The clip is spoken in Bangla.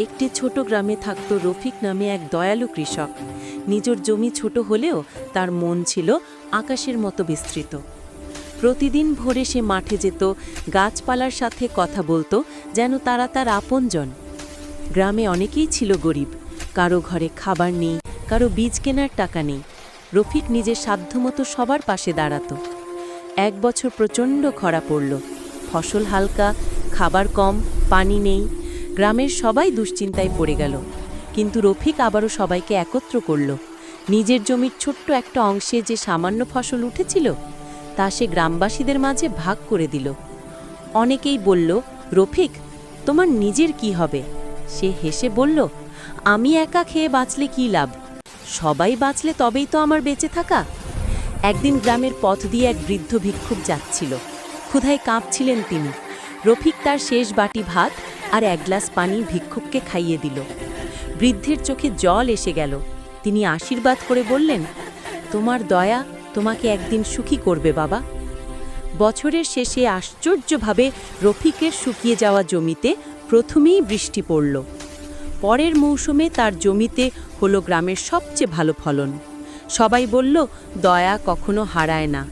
একটি ছোট গ্রামে থাকত রফিক নামে এক দয়ালু কৃষক। নিজের জমি ছোট হলেও তার মন ছিল আকাশের মতো বিস্তৃত। প্রতিদিন ভোরে সে মাঠে যেত, গাছপালার সাথে কথা বলতো, যেন তারা তার আপনজন। গ্রামে অনেকেই ছিল গরিব। কারও ঘরে খাবার নেই, কারও বীজ কেনার টাকা নেই। রফিক নিজের সাধ্যমতো সবার পাশে দাঁড়াত। এক বছর প্রচণ্ড খরা পড়ল। ফসল হালকা, খাবার কম, পানি নেই। গ্রামের সবাই দুশ্চিন্তায় পড়ে গেল। কিন্তু রফিক আবারও সবাইকে একত্র করল। নিজের জমির ছোট্ট একটা অংশে যে সামান্য ফসল উঠেছিল, তা সে গ্রামবাসীদের মাঝে ভাগ করে দিল। অনেকেই বলল, রফিক, তোমার নিজের কি হবে? সে হেসে বলল, আমি একা খেয়ে বাঁচলে কি লাভ? সবাই বাঁচলে তবেই তো আমার বেঁচে থাকা। একদিন গ্রামের পথ দিয়ে এক বৃদ্ধ ভিক্ষুক যাচ্ছিল। ক্ষুধায় কাঁপছিলেন তিনি। রফিক তার শেষ বাটি ভাত আর এক গ্লাস পানি ভিক্ষুককে খাইয়ে দিল। বৃদ্ধের চোখে জল এসে গেল। তিনি আশীর্বাদ করে বললেন, তোমার দয়া তোমাকে একদিন সুখী করবে বাবা। বছরের শেষে আশ্চর্যভাবে রফিকের শুকিয়ে যাওয়া জমিতে প্রথমেই বৃষ্টি পড়ল। পরের মৌসুমে তার জমিতে হলো গ্রামের সবচেয়ে ভালো ফলন। সবাই বলল, দয়া কখনো হারায় না।